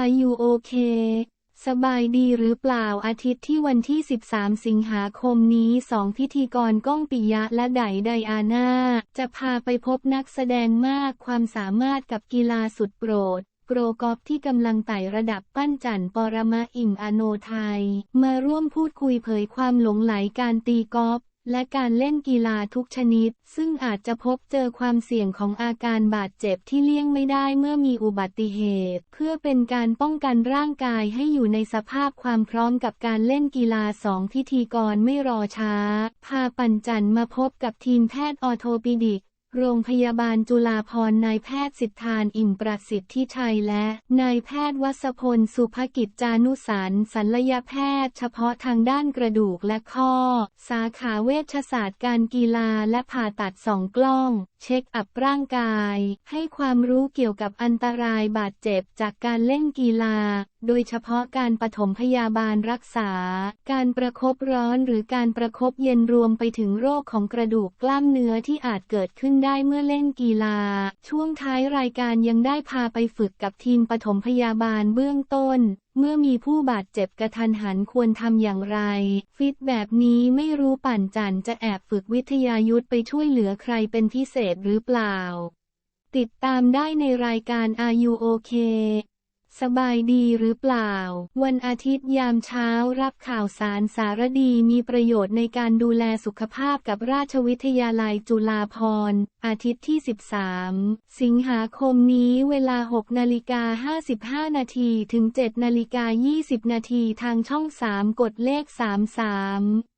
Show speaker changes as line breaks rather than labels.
Are you okay สบายดีหรือเปล่าอาทิตย์ที่วันที่ 13 สิงหาคมนี้สองพิธีกรก้องปิยะและไดไดอาน่า จะพาไปพบนักแสดงมากความสามารถกับกีฬาสุดโปรดโปรกอล์ฟที่กำลังไต่ระดับปั้นจันปรมาอิ่มอโนไทย มาร่วมพูดคุยเผยความหลงไหลการตีกอล์ฟ และการเล่นกีฬาทุกชนิด ซึ่งอาจจะพบเจอความเสี่ยงของอาการบาดเจ็บที่เลี่ยงไม่ได้เมื่อมีอุบัติเหตุ เพื่อเป็นการป้องกันร่างกายให้อยู่ในสภาพความพร้อมกับการเล่นกีฬาสองพิธีกรไม่รอช้า พาปัญจันมาพบกับทีมแพทย์ออโทปิดิก โรงพยาบาลจุฬาภรณ์นายแพทย์สิทธานอิ่มประสิทธิชัยและนายแพทย์วัศพลสุภกิจจานุสารศัลยแพทย์เฉพาะทางด้านกระดูกและข้อ สาขาเวชศาสตร์การกีฬาและผ่าตัดสองกล้อง เช็คอัพร่างกาย ให้ความรู้เกี่ยวกับอันตรายบาดเจ็บจากการเล่นกีฬา โดยเฉพาะการปฐมพยาบาลรักษา การประคบร้อนหรือการประคบเย็นรวมไปถึงโรคของกระดูกกล้ามเนื้อที่อาจเกิดขึ้นได้เมื่อเล่นกีฬา ช่วงท้ายรายการยังได้พาไปฝึกกับทีมปฐมพยาบาลเบื้องต้น เมื่อมีผู้บาดเจ็บกระทันหันควรทำอย่างไร ฟิตแบบนี้ไม่รู้ปั่นจันจะแอบฝึกวิทยายุทธไปช่วยเหลือใครเป็นพิเศษหรือเปล่า ติดตามได้ในรายการ Are You OK สบายดีหรือเปล่า วันอาทิตย์ยามเช้ารับข่าวสารสารดีมีประโยชน์ในการดูแลสุขภาพกับราชวิทยาลัยจุฬาภรณ์อาทิตย์ที่ 13 สิงหาคมนี้เวลา 6 นาฬิกา 55 นาทีถึง 7 นาฬิกา 20 นาทีทางช่อง 3 กดเลข 33